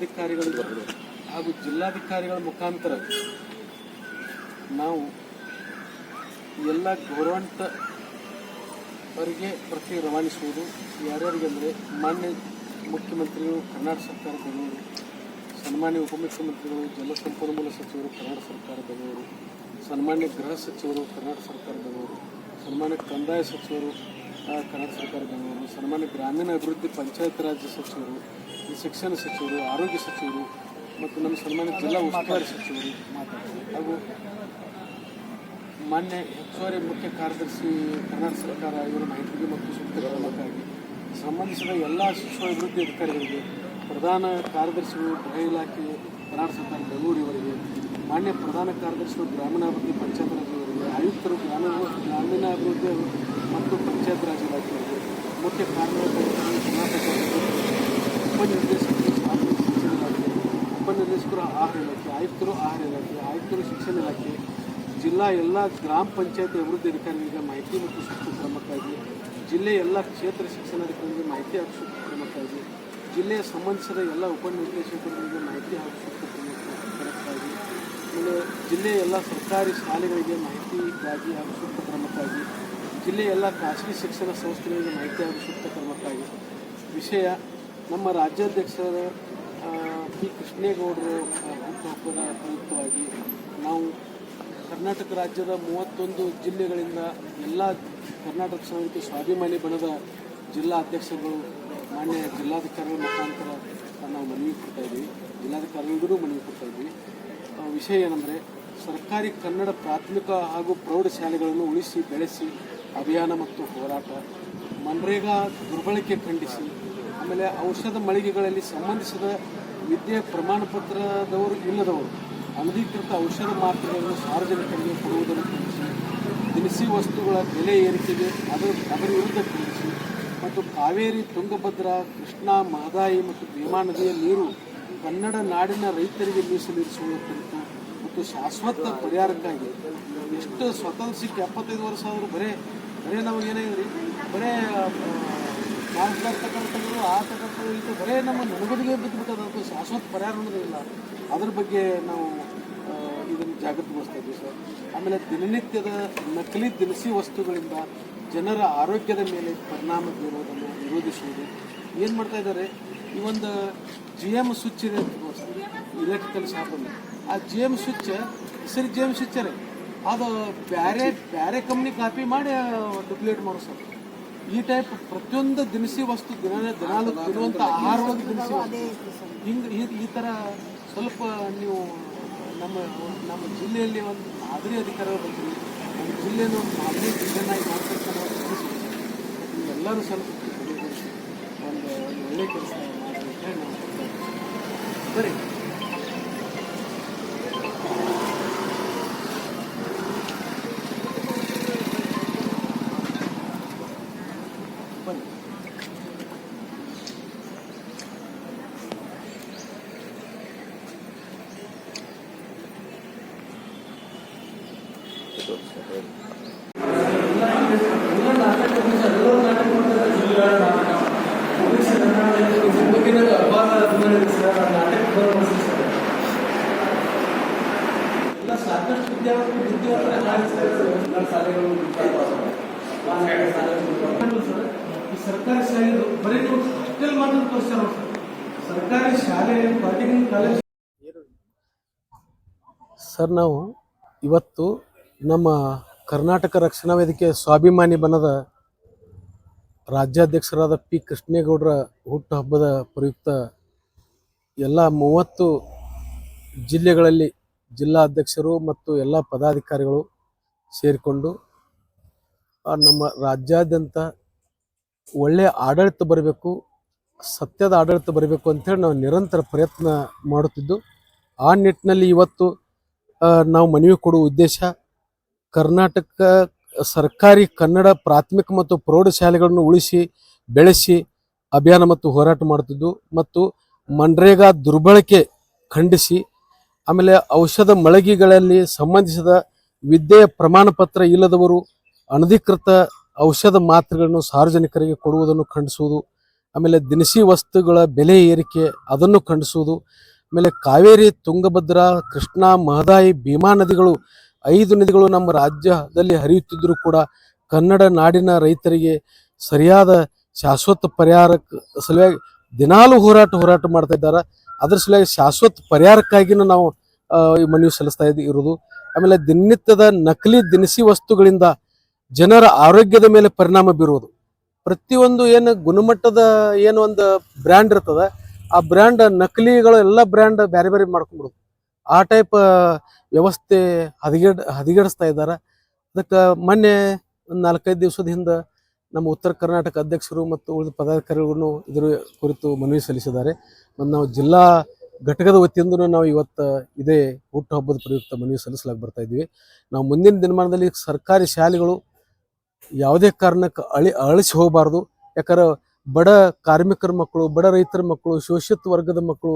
ಜಿಲ್ಲಾಧಿಕಾರಿಗಳು ಹಾಗೂ ಜಿಲ್ಲಾಧಿಕಾರಿಗಳ ಮುಖಾಂತರ ನಾವು ಎಲ್ಲ ಗೌರವಂತವರಿಗೆ ಅವರಿಗೆ ಪ್ರತಿ ರವಾನಿಸುವುದು. ಯಾರ್ಯಾರಿಗೆ ಅಂದರೆ ಮಾನ್ಯ ಮುಖ್ಯಮಂತ್ರಿಗಳು, ಕರ್ನಾಟಕ ಸರ್ಕಾರ, ಬೆಂಗಳೂರು. ಸನ್ಮಾನ್ಯ ಉಪಮುಖ್ಯಮಂತ್ರಿಗಳು ಜಲಸಂಪನ್ಮೂಲ ಸಚಿವರು, ಕರ್ನಾಟಕ ಸರ್ಕಾರದವರು ಸನ್ಮಾನ್ಯ ಗೃಹ ಸಚಿವರು, ಕರ್ನಾಟಕ ಸರ್ಕಾರದವರು ಸನ್ಮಾನ್ಯ ಕಂದಾಯ ಸಚಿವರು ಕರ್ನಾಟಕ ಸರ್ಕಾರ, ಬೆಂಗಳೂರು. ಸನ್ಮಾನ್ಯ ಗ್ರಾಮೀಣ ಅಭಿವೃದ್ಧಿ ಪಂಚಾಯತ್ ರಾಜ್ ಸಚಿವರು ಶಿಕ್ಷಣ ಸಚಿವರು, ಆರೋಗ್ಯ ಸಚಿವರು ಮತ್ತು ನಮ್ಮ ಸನ್ಮಾನ್ಯ ಜಿಲ್ಲಾ ಉಸ್ತುವಾರಿ ಸಚಿವರು ಹಾಗೂ ಮಾನ್ಯ ಹೆಚ್ಚುವರಿ ಮುಖ್ಯ ಕಾರ್ಯದರ್ಶಿ ಕರ್ನಾಟಕ ಸರ್ಕಾರ ಇವರ ಮಾಹಿತಿಗೆ ಮತ್ತು ಸೂಕ್ತ ಕ್ರಮಕ್ಕಾಗಿ ಸಂಬಂಧಿಸಿದ ಎಲ್ಲ ಶಿಕ್ಷಣ ಅಭಿವೃದ್ಧಿ ಅಧಿಕಾರಿಗಳಿಗೆ, ಪ್ರಧಾನ ಕಾರ್ಯದರ್ಶಿಗಳು, ಗೃಹ ಇಲಾಖೆ, ಕರ್ನಾಟಕ ಸರ್ಕಾರ ಬೆಂಗಳೂರು ಮಾನ್ಯ ಪ್ರಧಾನ ಕಾರ್ಯದರ್ಶಿಗಳು, ಗ್ರಾಮೀಣಾಭಿವೃದ್ಧಿ ಪಂಚಾಯತ್ ರಾಜ್ ಇವರಿಗೆ ಆಯುಕ್ತರು, ಗ್ರಾಮೀಣ, ಗ್ರಾಮೀಣಾಭಿವೃದ್ಧಿ ಮತ್ತು ಪಂಚಾಯತ್ ರಾಜ್ ಇಲಾಖೆಯವರಿಗೆ, ಮುಖ್ಯ ಕಾರ್ಯದರ್ಶಿ ಕರ್ನಾಟಕ ಉಪನಿರ್ದೇಶಕರು ಶಿಕ್ಷಣ ಆಹಾರ ಇಲಾಖೆ. ಆಯುಕ್ತರು ಆಹಾರ ಇಲಾಖೆ, ಆಯುಕ್ತರು ಶಿಕ್ಷಣ ಇಲಾಖೆ, ಜಿಲ್ಲಾ ಎಲ್ಲ ಗ್ರಾಮ ಪಂಚಾಯತ್ ಅಭಿವೃದ್ಧಿ ಅಧಿಕಾರಿಗಳಿಗೆ ಮಾಹಿತಿ ಮತ್ತು ಸೂಕ್ತ ಕ್ರಮಕ್ಕಾಗಿ ಜಿಲ್ಲೆಯ ಎಲ್ಲ ಕ್ಷೇತ್ರ ಶಿಕ್ಷಣಾಧಿಕಾರಿಗಳಿಗೆ ಮಾಹಿತಿ ಹಾಗೂ ಸೂಕ್ತ ಕ್ರಮಕ್ಕಾಗಿ ಜಿಲ್ಲೆಯ ಸಂಬಂಧಿಸಿದ ಎಲ್ಲ ಉಪನಿರ್ದೇಶಕರಿಗೆ ಮಾಹಿತಿ ಹಾಗೂ ಸೂಕ್ತ ಕ್ರಮ- ಕ್ರಮಕ್ಕಾಗಿ ಆಮೇಲೆ ಜಿಲ್ಲೆಯ ಎಲ್ಲ ಸರ್ಕಾರಿ ಶಾಲೆಗಳಿಗೆ ಮಾಹಿತಿಗಾಗಿ ಹಾಗೂ ಸೂಕ್ತ ಕ್ರಮಕ್ಕಾಗಿ ಜಿಲ್ಲೆಯ ಎಲ್ಲ ಖಾಸಗಿ ಶಿಕ್ಷಣ ಸಂಸ್ಥೆಗಳಿಗೆ ಮಾಹಿತಿ ಹಾಗೂ ಕ್ರಮಕ್ಕಾಗಿ ವಿಷಯ ನಮ್ಮ ರಾಜ್ಯಾಧ್ಯಕ್ಷರ ಪಿ. ಕೃಷ್ಣೇಗೌಡರು ಹುಟ್ಟುಹಬ್ಬದ ಪ್ರಯುಕ್ತವಾಗಿ ನಾವು ಕರ್ನಾಟಕ ರಾಜ್ಯದ ಮೂವತ್ತೊಂದು ಜಿಲ್ಲೆಗಳಿಂದ ಎಲ್ಲ ಕರ್ನಾಟಕ ಸಮಿತಿ ಸ್ವಾಭಿಮಾನಿ ಬಣದ ಜಿಲ್ಲಾ ಅಧ್ಯಕ್ಷರುಗಳು, ಮಾನ್ಯ ಜಿಲ್ಲಾಧಿಕಾರಿಗಳ ಮುಖಾಂತರ ನಾವು ಮನವಿ ಕೊಡ್ತಾ ಇದ್ದೀವಿ ಜಿಲ್ಲಾಧಿಕಾರಿಗಳಿಗೂ ಮನವಿ ಕೊಡ್ತಾ ಇದ್ದೀವಿ ವಿಷಯ ಏನಂದರೆ ಸರ್ಕಾರಿ ಕನ್ನಡ ಪ್ರಾಥಮಿಕ ಹಾಗೂ ಪ್ರೌಢಶಾಲೆಗಳನ್ನು ಉಳಿಸಿ, ಬೆಳೆಸಿ, ಅಭಿಯಾನ ಮತ್ತು ಹೋರಾಟ, ಮನ್ರೇಗಾ ದುರ್ಬಳಕೆ ಖಂಡಿಸಿ ಆಮೇಲೆ ಔಷಧ ಮಳಿಗೆಗಳಲ್ಲಿ ಸಂಬಂಧಿಸಿದ ವಿದ್ಯೆ ಪ್ರಮಾಣ ಪತ್ರದವರು ಇಲ್ಲದವರು ಅನಧಿಕೃತ ಔಷಧ ಮಾತ್ರೆಗಳನ್ನು ಸಾರ್ವಜನಿಕರಿಗೆ ಕೊಡುವುದನ್ನು ತಿಳಿಸಿ, ದಿನಸಿ ವಸ್ತುಗಳ ಬೆಲೆ ಏರಿಕೆಗೆ ಅದರ ಅದರ ವಿರುದ್ಧ ತಿಳಿಸಿ ಮತ್ತು ಕಾವೇರಿ ತುಂಗಭದ್ರಾ, ಕೃಷ್ಣಾ ಮಹದಾಯಿ ಮತ್ತು ಭೀಮಾ ನದಿಯ ನೀರು ಕನ್ನಡ ನಾಡಿನ ರೈತರಿಗೆ ಮೀಸಲಿರಿಸುವ ಕುರಿತು ಮತ್ತು ಶಾಶ್ವತ ಪರಿಹಾರಕ್ಕಾಗಿ ಎಷ್ಟು ಸ್ವತಂತ್ರ ಸಿಕ್ಕಿ ಎಪ್ಪತ್ತೈದು ವರ್ಷ ಆದರೂ ಬರೇ ಬರೇ ನಮಗೇನಾಗಿದೆ ಬರೇ ಮಾರ್ಕ್ಸ್ ಆತಕ್ಕಂಥವ್ರು ಆ ಇದು ಬರೇ ನಮ್ಮ ನಡುಗದಿಗೆ ಬಿದ್ದುಬಿಟ್ಟದಂತೂ ಶಾಶ್ವತ ಪರಿಹಾರ ಅನ್ನೋದು ಇಲ್ಲ. ಅದ್ರ ಬಗ್ಗೆ ನಾವು ಇದನ್ನು ಜಾಗೃತಿಗೊಳಿಸ್ತಾ ಇದ್ದೀವಿ ಸರ್. ಆಮೇಲೆ ದಿನನಿತ್ಯದ ನಕಲಿ ದಿನಸಿ ವಸ್ತುಗಳಿಂದ ಜನರ ಆರೋಗ್ಯದ ಮೇಲೆ ಪರಿಣಾಮ ಬೀರೋದನ್ನು ವಿರೋಧಿಸುವುದು ಏನು ಮಾಡ್ತಾ ಇದ್ದಾರೆ? ಈ ಒಂದು ಜಿ ಎಂ ಸ್ವಿಚ್ ಇದೆ ಅಂತ ಇಲೆಕ್ಟ್ರಿಕಲ್ ಶಾಪಲ್ಲಿ ಆ ಜಿ ಎಂ ಸ್ವಿಚ್ ಸರಿ ಜಿ ಎಂ ಸ್ವಿಚ್ಚರೇ ಅದು ಬೇರೆ ಬೇರೆ ಕಂಪ್ನಿ ಕಾಪಿ ಮಾಡಿ ಡುಪ್ಲಿಕೇಟ್ ಮಾಡೋ ಸರ್. ಈ ಟೈಪ್ ಪ್ರತಿಯೊಂದು ದಿನಸಿ ವಸ್ತು, ದಿನ, ದಿನಾಲು ತಿನ್ನುವಂಥ ಆಹಾರವಾಗಿ ದಿನಸಿ ಹಿಂಗೆ ಈ ಥರ ಸ್ವಲ್ಪ ನೀವು ನಮ್ಮ ನಮ್ಮ ಜಿಲ್ಲೆಯಲ್ಲಿ ಒಂದು ಮಾದರಿ ಅಧಿಕಾರಿಗಳು ಬರ್ತೀವಿ ನಮ್ಮ ಜಿಲ್ಲೆಯನ್ನು ಒಂದು ಮಾದರಿ ಜಿಲ್ಲೆನಾಗಿ ಮಾಡ್ತಕ್ಕಂಥ. ನೀವೆಲ್ಲರೂ ಸ್ವಲ್ಪ ಒಂದು ಒಳ್ಳೆಯ ಒಳ್ಳೆ ಕೆಲಸ ಮಾಡಿ ಅಂತ ಸಾಕಷ್ಟು ಶಾಲೆಗಳು ಈ ಸರ್ಕಾರಿ ಶಾಲೆ ಬರೀ ಹಾಸ್ಟೆಲ್ ಮಾತ್ರ ತೋರಿಸ್ತಾರ ಸರ್ ಸರ್ಕಾರಿ ಶಾಲೆ ಕಾಲೇಜ್ ಸರ್, ನಾವು ಇವತ್ತು ನಮ್ಮ ಕರ್ನಾಟಕ ರಕ್ಷಣಾ ವೇದಿಕೆ ಸ್ವಾಭಿಮಾನಿ ಬಣದ ರಾಜ್ಯಾಧ್ಯಕ್ಷರಾದ ಪಿ ಕೃಷ್ಣೇಗೌಡರ ಹುಟ್ಟುಹಬ್ಬದ ಪ್ರಯುಕ್ತ ಎಲ್ಲ ಮೂವತ್ತು ಜಿಲ್ಲೆಗಳಲ್ಲಿ ಜಿಲ್ಲಾಧ್ಯಕ್ಷರು ಮತ್ತು ಎಲ್ಲ ಪದಾಧಿಕಾರಿಗಳು ಸೇರಿಕೊಂಡು ನಮ್ಮ ರಾಜ್ಯಾದ್ಯಂತ ಒಳ್ಳೆಯ ಆಡಳಿತ ಬರಬೇಕು, ಸತ್ಯದ ಆಡಳಿತ ಬರಬೇಕು ಅಂತೇಳಿ ನಾವು ನಿರಂತರ ಪ್ರಯತ್ನ ಮಾಡುತ್ತಿದ್ದು, ಆ ನಿಟ್ಟಿನಲ್ಲಿ ಇವತ್ತು ನಾವು ಮನವಿ ಕೊಡುವ ಉದ್ದೇಶ ಕರ್ನಾಟಕ ಸರ್ಕಾರಿ ಕನ್ನಡ ಪ್ರಾಥಮಿಕ ಮತ್ತು ಪ್ರೌಢಶಾಲೆಗಳನ್ನು ಉಳಿಸಿ, ಬೆಳೆಸಿ ಅಭಿಯಾನ ಮತ್ತು ಹೋರಾಟ ಮಾಡುತ್ತಿದ್ದು ಮತ್ತು ಮನ್ರೇಗಾ ದುರ್ಬಳಕೆ ಖಂಡಿಸಿ, ಆಮೇಲೆ ಔಷಧ ಮಳಿಗೆಗಳಲ್ಲಿ ಸಂಬಂಧಿಸಿದ ವಿದ್ಯೆಯ ಪ್ರಮಾಣ ಪತ್ರ ಇಲ್ಲದವರು ಅನಧಿಕೃತ ಔಷಧ ಮಾತ್ರೆಗಳನ್ನು ಸಾರ್ವಜನಿಕರಿಗೆ ಕೊಡುವುದನ್ನು ಖಂಡಿಸುವುದು, ಆಮೇಲೆ ದಿನಸಿ ವಸ್ತುಗಳ ಬೆಲೆ ಏರಿಕೆ ಅದನ್ನು ಖಂಡಿಸುವುದು, ಆಮೇಲೆ ಕಾವೇರಿ ತುಂಗಭದ್ರಾ ಕೃಷ್ಣಾ ಮಹದಾಯಿ ಭೀಮಾ ನದಿಗಳು ಐದು ನದಿಗಳು ನಮ್ಮ ರಾಜ್ಯದಲ್ಲಿ ಹರಿಯುತ್ತಿದ್ದರೂ ಕೂಡ ಕನ್ನಡ ನಾಡಿನ ರೈತರಿಗೆ ಸರಿಯಾದ ಶಾಶ್ವತ ಪರಿಹಾರ ಸಲುವಾಗಿ ದಿನಾಲು ಹೋರಾಟ ಹೋರಾಟ ಮಾಡ್ತಾ ಇದ್ದಾರೆ. ಅದ್ರ ಸಲುವಾಗಿ ಶಾಶ್ವತ ಪರಿಹಾರಕ್ಕಾಗಿನೂ ನಾವು ಈ ಮನವಿ ಸಲ್ಲಿಸ್ತಾ ಇರೋದು ಆಮೇಲೆ ದಿನನಿತ್ಯದ ನಕಲಿ ದಿನಸಿ ವಸ್ತುಗಳಿಂದ ಜನರ ಆರೋಗ್ಯದ ಮೇಲೆ ಪರಿಣಾಮ ಬೀರುವುದು. ಪ್ರತಿಯೊಂದು ಏನು ಗುಣಮಟ್ಟದ ಏನು ಒಂದು ಬ್ರ್ಯಾಂಡ್ ಇರ್ತದ, ಆ ಬ್ರ್ಯಾಂಡ್ ನಕಲಿಗಳು ಎಲ್ಲ ಬ್ರ್ಯಾಂಡ್ ಬೇರೆ ಬೇರೆ ಮಾಡ್ಕೊಂಡ್ಬಿಡುದು ಆ ಟೈಪ್ ವ್ಯವಸ್ಥೆ ಹದಗೆಡ್, ಹದಗೆಡಿಸ್ತಾ ಇದ್ದಾರೆ. ಅದಕ್ಕೆ ಮೊನ್ನೆ ಒಂದು ನಾಲ್ಕೈದು ದಿವಸದ ಹಿಂದೆ ನಮ್ಮ ಉತ್ತರ ಕರ್ನಾಟಕ ಅಧ್ಯಕ್ಷರು ಮತ್ತು ಉಳಿದ ಪದಾಧಿಕಾರಿಗಳು ಇದರ ಕುರಿತು ಮನವಿ ಸಲ್ಲಿಸಿದ್ದಾರೆ. ಮತ್ತು ನಾವು ಜಿಲ್ಲಾ ಘಟಕದ ವತಿಯಿಂದ ನಾವು ಇವತ್ತು ಇದೇ ಹುಟ್ಟುಹಬ್ಬದ ಪ್ರಯುಕ್ತ ಮನವಿ ಸಲ್ಲಿಸಲಾಗಿ ಬರ್ತಾ ಇದ್ದೀವಿ. ನಾವು ಮುಂದಿನ ದಿನಮಾನದಲ್ಲಿ ಸರ್ಕಾರಿ ಶಾಲೆಗಳು ಯಾವುದೇ ಕಾರಣಕ್ಕೆ ಅಳಿ, ಅಳಿಸಿ ಹೋಗಬಾರ್ದು. ಯಾಕಂದ್ರೆ ಬಡ ಕಾರ್ಮಿಕರ ಮಕ್ಕಳು, ಬಡ ರೈತರ ಮಕ್ಕಳು, ಶೋಷಿತ ವರ್ಗದ ಮಕ್ಕಳು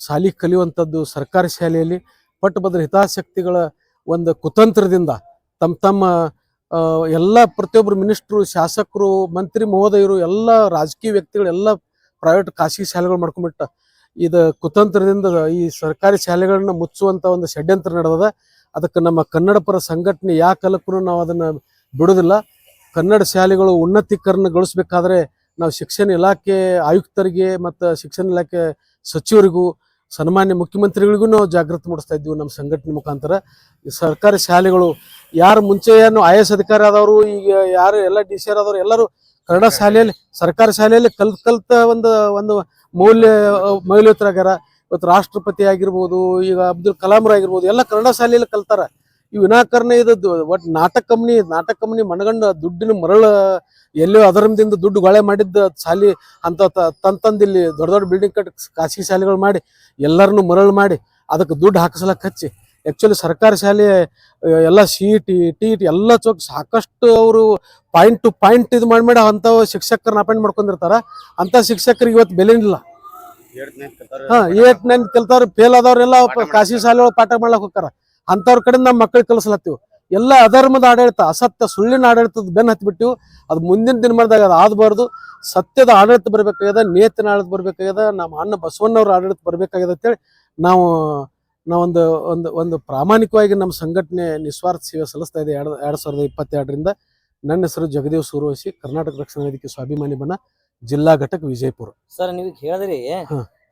ಶಾಲೆ ಕಲಿಯುವಂಥದ್ದು ಸರ್ಕಾರಿ ಶಾಲೆಯಲ್ಲಿ ಪಟ್ಟಭದ್ರ ಹಿತಾಸಕ್ತಿಗಳ ಒಂದು ಕುತಂತ್ರದಿಂದ ತಮ್ಮ ತಮ್ಮ ಎಲ್ಲ ಪ್ರತಿಯೊಬ್ಬರು ಮಿನಿಸ್ಟ್ರು, ಶಾಸಕರು, ಮಂತ್ರಿ ಮಹೋದಯರು, ಎಲ್ಲ ರಾಜಕೀಯ ವ್ಯಕ್ತಿಗಳು, ಎಲ್ಲ ಪ್ರೈವೇಟ್ ಖಾಸಗಿ ಶಾಲೆಗಳು ಮಾಡ್ಕೊಂಡ್ಬಿಟ್ಟ ಇದು ಕುತಂತ್ರದಿಂದ ಈ ಸರ್ಕಾರಿ ಶಾಲೆಗಳನ್ನ ಮುಚ್ಚುವಂತ ಒಂದು ಷಡ್ಯಂತ್ರ ನಡೆದದ. ಅದಕ್ಕೆ ನಮ್ಮ ಕನ್ನಡ ಪರ ಸಂಘಟನೆ ಯಾವ ಕಾಲಕ್ಕೂ ನಾವು ಅದನ್ನ ಬಿಡೋದಿಲ್ಲ. ಕನ್ನಡ ಶಾಲೆಗಳು ಉನ್ನತೀಕರಣಗೊಳಿಸ್ಬೇಕಾದ್ರೆ ನಾವು ಶಿಕ್ಷಣ ಇಲಾಖೆ ಆಯುಕ್ತರಿಗೆ ಮತ್ತು ಶಿಕ್ಷಣ ಇಲಾಖೆ ಸಚಿವರಿಗೂ, ಸನ್ಮಾನ್ಯ ಮುಖ್ಯಮಂತ್ರಿಗಳಿಗೂ ನಾವು ಜಾಗೃತಿ ಮೂಡಿಸ್ತಾ ಇದ್ದೀವಿ ನಮ್ಮ ಸಂಘಟನೆ ಮುಖಾಂತರ. ಈ ಸರ್ಕಾರಿ ಶಾಲೆಗಳು ಯಾರು ಮುಂಚೆ ಏನು ಐ ಎಸ್ ಅಧಿಕಾರಿ ಆದವರು, ಈಗ ಯಾರು ಎಲ್ಲ ಡಿ ಸಿ ಆರ್ ಆದವರು ಎಲ್ಲರೂ ಕನ್ನಡ ಶಾಲೆಯಲ್ಲಿ, ಸರ್ಕಾರಿ ಶಾಲೆಯಲ್ಲಿ ಕಲ್ತ್ ಕಲ್ತ ಒಂದು ಒಂದು ಮೌಲ್ಯ ಮೌಲ್ಯೋತ್ತರಾಗ್ಯಾರ ಇವತ್ತು ರಾಷ್ಟ್ರಪತಿ ಆಗಿರ್ಬೋದು, ಈಗ ಅಬ್ದುಲ್ ಕಲಾಂರಾಗಿರ್ಬೋದು ಎಲ್ಲ ಕನ್ನಡ ಶಾಲೆಯಲ್ಲಿ ಕಲ್ತಾರ. ಈ ವಿನಾಕಾರಣ ಇದು ಒಟ್ಟು ನಾಟಕ ಕಂಪ್ನಿ ನಾಟಕ ಕಂಪ್ನಿ ಮನಗಂಡ ದುಡ್ಡಿನ ಮರಳ ಎಲ್ಲೋ ಅದರ್ಮದಿಂದ ದುಡ್ಡು ಗೊಳೆ ಮಾಡಿದ್ದ ಶಾಲಿ ಅಂತ ತಂತಂದು ತಂದ್ ತಂದ್ ಇಲ್ಲಿ ದೊಡ್ಡ ದೊಡ್ಡ ಬಿಲ್ಡಿಂಗ್ ಕಟ್ಟ ಖಾಸಗಿ ಶಾಲೆಗಳು ಮಾಡಿ ಎಲ್ಲರನ್ನು ಮರಳು ಮಾಡಿ ಅದಕ್ಕೆ ದುಡ್ಡು ಹಾಕಿಸ್ಲಕ್ ಹಚ್ಚಿ. ಆ್ಯಕ್ಚುಲಿ ಸರ್ಕಾರಿ ಶಾಲೆ ಎಲ್ಲ ಸಿ ಟಿ ಟಿ ಟಿ ಎಲ್ಲ ಚೌಕ್ ಸಾಕಷ್ಟು ಅವರು ಪಾಯಿಂಟ್ ಟು ಪಾಯಿಂಟ್ ಇದು ಮಾಡಿ ಮಾಡಿ ಅಂಥ ಶಿಕ್ಷಕರನ್ನ ಅಪಾಯಿಂಟ್ ಮಾಡ್ಕೊಂಡಿರ್ತಾರ. ಅಂಥ ಶಿಕ್ಷಕರಿಗೆ ಇವತ್ತು ಬೆಲೆ ಇಲ್ಲ. ಹಾಂ ಏಟ್ ನೈನ್ ಕಲ್ತವ್ರು ಫೇಲ್ ಆದವ್ರೆಲ್ಲ ಖಾಸಗಿ ಶಾಲೆ ಒಳಗೆ ಪಾಠ ಮಾಡ್ಲಕ್ಕೆ ಹೋಗ್ತಾರ. ಅಂತವ್ರ ಕಡೆ ನಮ್ಮ ಮಕ್ಕಳು ಕಲಿಸ್ಲತ್ತೀವಿ. ಎಲ್ಲ ಅಧರ್ಮದ ಆಡಳಿತ ಅಸತ್ಯ ಸುಳ್ಳಿನ ಆಡಳಿತದ ಬೆನ್ನು ಹತ್ಬಿಟ್ಟು ಅದು ಮುಂದಿನ ದಿನಮಾನದಾಗ ಅದು ಆಗಬಾರ್ದು. ಸತ್ಯದ ಆಡಳಿತ ಬರ್ಬೇಕಾಗ್ಯದ ನೇತಿನ ಆಡಳಿತ ಬರ್ಬೇಕಾಗ್ಯದ ನಮ್ಮ ಅಣ್ಣ ಬಸವಣ್ಣವ್ರ ಆಡಳಿತ ಬರ್ಬೇಕಾಗ್ಯದ ಅಂತೇಳಿ ನಾವು ನಾವೊಂದು ಒಂದು ಒಂದು ಪ್ರಾಮಾಣಿಕವಾಗಿ ನಮ್ಮ ಸಂಘಟನೆ ನಿಸ್ವಾರ್ಥ ಸೇವೆ ಸಲ್ಲಿಸ್ತಾ ಇದೆ ಎರಡು ಎರಡ್ ಸಾವಿರದ ಇಪ್ಪತ್ತೆರಡರಿಂದ. ನನ್ನ ಹೆಸರು ಜಗದೇವ್ ಸೂರ್ವಶಿ ಕರ್ನಾಟಕ ರಕ್ಷಣಾ ವೇದಿಕೆ ಸ್ವಾಭಿಮಾನಿ ಬಣ್ಣ ಜಿಲ್ಲಾ ಘಟಕ ವಿಜಯಪುರ. ಸರ್ ನೀವು ಹೇಳಿದ್ರಿ.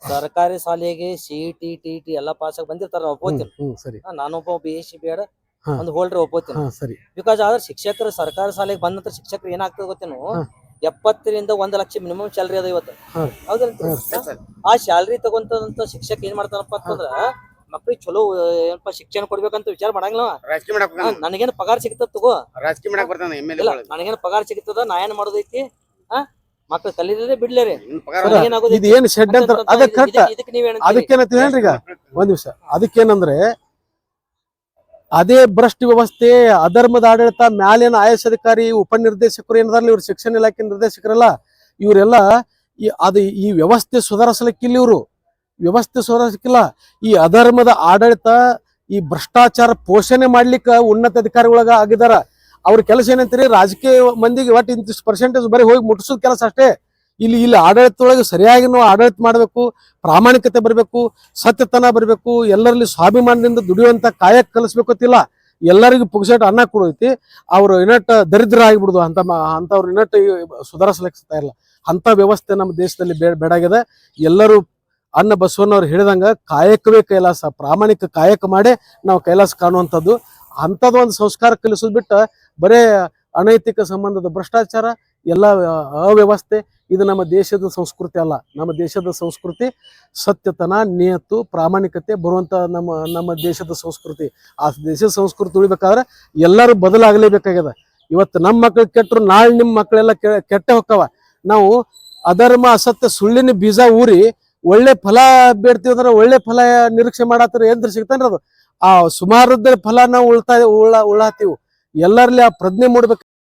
ಸರ್ಕಾರಿ ಶಾಲೆಗೆ ಸಿ ಟಿ ಟಿ ಟಿ ಎಲ್ಲ ಪಾಸ್ ಆಗಿ ಬಂದಿರ್ತಾರ ಒಪ್ಕೋತೀನಿ ಹ್ಮ್ ಸರಿ. ಹಾ, ನಾನೊಬ್ಬ B S C B Ed ಹಾ. ಒಂದು ಹೋಲ್ಡರ್ ಒಪ್ಕೋತೀನಿ ಹಾ ಸರಿ. ಬಿಕಾಸ್ ಆದ್ರೆ ಶಿಕ್ಷಕರು ಸರ್ಕಾರಿ ಶಾಲೆಗೆ ಬಂದ ನಂತರ ಶಿಕ್ಷಕರು ಏನಾಗ್ತದೆ ಗೊತ್ತೇನು? ಹಾ. ಎಪ್ಪತ್ತರಿಂದ ಒಂದ್ ಲಕ್ಷ ಮಿನಿಮಮ್ ಸ್ಯಾಲ್ರಿ ಅದ ಇವತ್ತು. ಹಾ. ಆ ಸ್ಯಾಲ್ರಿ ತಗೊಂತಂತ ಶಿಕ್ಷಕ ಏನ್ ಮಾಡ್ತಾನಪ್ಪ ಅಂತಂದ್ರ ಮಕ್ಳಿಗೆ ಚಲೋ ಏನಪ್ಪ ಶಿಕ್ಷಣ ಕೊಡ್ಬೇಕಂತ ವಿಚಾರ ಮಾಡಂಗಿಲ್ಲ ಅವ. ರಾಜಕೀಯ ಮಾಡಕ್ ಹಾ, ನನಗೇನ್ ಪಗಾರ ಸಿಗ್ತದ ತಗೋ. ರಾಜಕೀಯ ಮಾಡಕ್ ಬರ್ತಾನ? ಎಂ ಎಲ್ ಇಲ್ಲ ನನಗೇನ್ ಪಗಾರ ಸಿಗ್ತದ ನಾ ಏನ್ ಮಾಡೋದೈತಿ? ಹಾ? ಮಕ್ಳು ಕಲೀರೇ ಬಿಡ್ಲೇರಿ? ಇದು ಏನು ಶೆಡ್ ಅಂತ ಅಂತ- ಅದ ಕರೆಕ್ಟ್? ಅದಕ್ಕೇನಂತೀವಿ ಹೇಳ್ರಿ ಈಗ. ಒಂದ್ ನಿಮಿಷ. ಅದಕ್ಕೇನಂದ್ರೆ ಅದೇ ಭ್ರಷ್ಟ ವ್ಯವಸ್ಥೆ ಅಧರ್ಮದ ಆಡಳಿತ ಮ್ಯಾಲಿನ ಐ ಎಸ್ ಅಧಿಕಾರಿ ಉಪನಿರ್ದೇಶಕರು ಏನದಾರಲ್ಲ ಇವ್ರು ಶಿಕ್ಷಣ ಇಲಾಖೆ ನಿರ್ದೇಶಕರಲ್ಲ ಇವರೆಲ್ಲ ಈ ಅದು ಈ ವ್ಯವಸ್ಥೆ ಸುಧಾರಿಸಲಿಕ್ಕಿಲ್ಲ ಇವರು. ವ್ಯವಸ್ಥೆ ಸುಧಾರಿಸಲಿಕ್ಕಿಲ್ಲ. ಈ ಅಧರ್ಮದ ಆಡಳಿತ ಈ ಭ್ರಷ್ಟಾಚಾರ ಪೋಷಣೆ ಮಾಡ್ಲಿಕ್ಕೆ ಉನ್ನತ ಅಧಿಕಾರಿಗಳಾಗ ಆಗಿದಾರ. ಅವ್ರ ಕೆಲಸ ಏನಂತೀರಿ? ರಾಜಕೀಯ ಮಂದಿಗೆ ಒಟ್ಟು ಇಂತಿಷ್ಟು ಪರ್ಸೆಂಟೇಜ್ ಬರೀ ಹೋಗಿ ಮುಟ್ಟಿಸೋದ್ ಕೆಲಸ ಅಷ್ಟೇ. ಇಲ್ಲಿ ಇಲ್ಲಿ ಆಡಳಿತದೊಳಗೆ ಸರಿಯಾಗಿ ನಾವು ಆಡಳಿತ ಮಾಡಬೇಕು, ಪ್ರಾಮಾಣಿಕತೆ ಬರಬೇಕು, ಸತ್ಯತನ ಬರಬೇಕು, ಎಲ್ಲರಲ್ಲಿ ಸ್ವಾಭಿಮಾನದಿಂದ ದುಡಿಯುವಂಥ ಕಾಯಕ ಕಲಿಸ್ಬೇಕು ಅಂತಿಲ್ಲ ಎಲ್ಲರಿಗೂ ಪುಗ್ಸೆಟ್ ಅನ್ನ ಕೊಡೈತಿ ಅವರು ಏನಟ್ಟ ದರಿದ್ರ ಆಗಿಬಿಡುದು ಅಂತ ಅಂಥವ್ರು ಇನ್ನಟ್ ಸುಧಾರಿಸ್ಲಿಕ್ಕೆ ಇಲ್ಲ. ಅಂಥ ವ್ಯವಸ್ಥೆ ನಮ್ಮ ದೇಶದಲ್ಲಿ ಬೇ ಬೇಡಾಗಿದೆ ಎಲ್ಲರೂ ಅನ್ನ ಬಸವಣ್ಣವ್ರು ಹೇಳಿದಂಗ ಕಾಯಕವೇ ಕೈಲಾಸ. ಪ್ರಾಮಾಣಿಕ ಕಾಯಕ ಮಾಡೇ ನಾವು ಕೈಲಾಸ ಕಾಣುವಂಥದ್ದು. ಅಂಥದ್ದು ಒಂದು ಸಂಸ್ಕಾರ ಕಲಿಸೋದು ಬಿಟ್ಟು ಬರೇ ಅನೈತಿಕ ಸಂಬಂಧದ ಭ್ರಷ್ಟಾಚಾರ, ಎಲ್ಲ ಅವ್ಯವಸ್ಥೆ, ಇದು ನಮ್ಮ ದೇಶದ ಸಂಸ್ಕೃತಿ ಅಲ್ಲ. ನಮ್ಮ ದೇಶದ ಸಂಸ್ಕೃತಿ ಸತ್ಯತನ, ನಿಯತ್ತು, ಪ್ರಾಮಾಣಿಕತೆ ಬರುವಂಥ ನಮ್ಮ ನಮ್ಮ ದೇಶದ ಸಂಸ್ಕೃತಿ. ಆ ದೇಶದ ಸಂಸ್ಕೃತಿ ಉಳಿಬೇಕಾದ್ರೆ ಎಲ್ಲರೂ ಬದಲಾಗಲೇಬೇಕಾಗ್ಯದ. ಇವತ್ತು ನಮ್ಮ ಮಕ್ಳು ಕೆಟ್ಟರು, ನಾಳೆ ನಿಮ್ಮ ಮಕ್ಕಳೆಲ್ಲ ಕೆಟ್ಟ ಹೊಕ್ಕವ. ನಾವು ಅಧರ್ಮ, ಅಸತ್ಯ, ಸುಳ್ಳಿನ ಬೀಜ ಊರಿ ಒಳ್ಳೆ ಫಲ ಬೇಡ್ತೀವಿ ಅಂದ್ರೆ ಒಳ್ಳೆ ಫಲ ನಿರೀಕ್ಷೆ ಮಾಡತ್ತಾರೆ ಏನ್ರ ಸಿಗ್ತಾನ್ರಿ ಅದು? ಆ ಸುಮಾರದ ಫಲ ನಾವು ಉಳ್ತಾ, ಉಳ್ಳ ಉಳ್ಳಾತೀವಿ ಎಲ್ಲರಲ್ಲಿ ಆ ಪ್ರಜ್ಞೆ ಮೂಡ್ಬೇಕು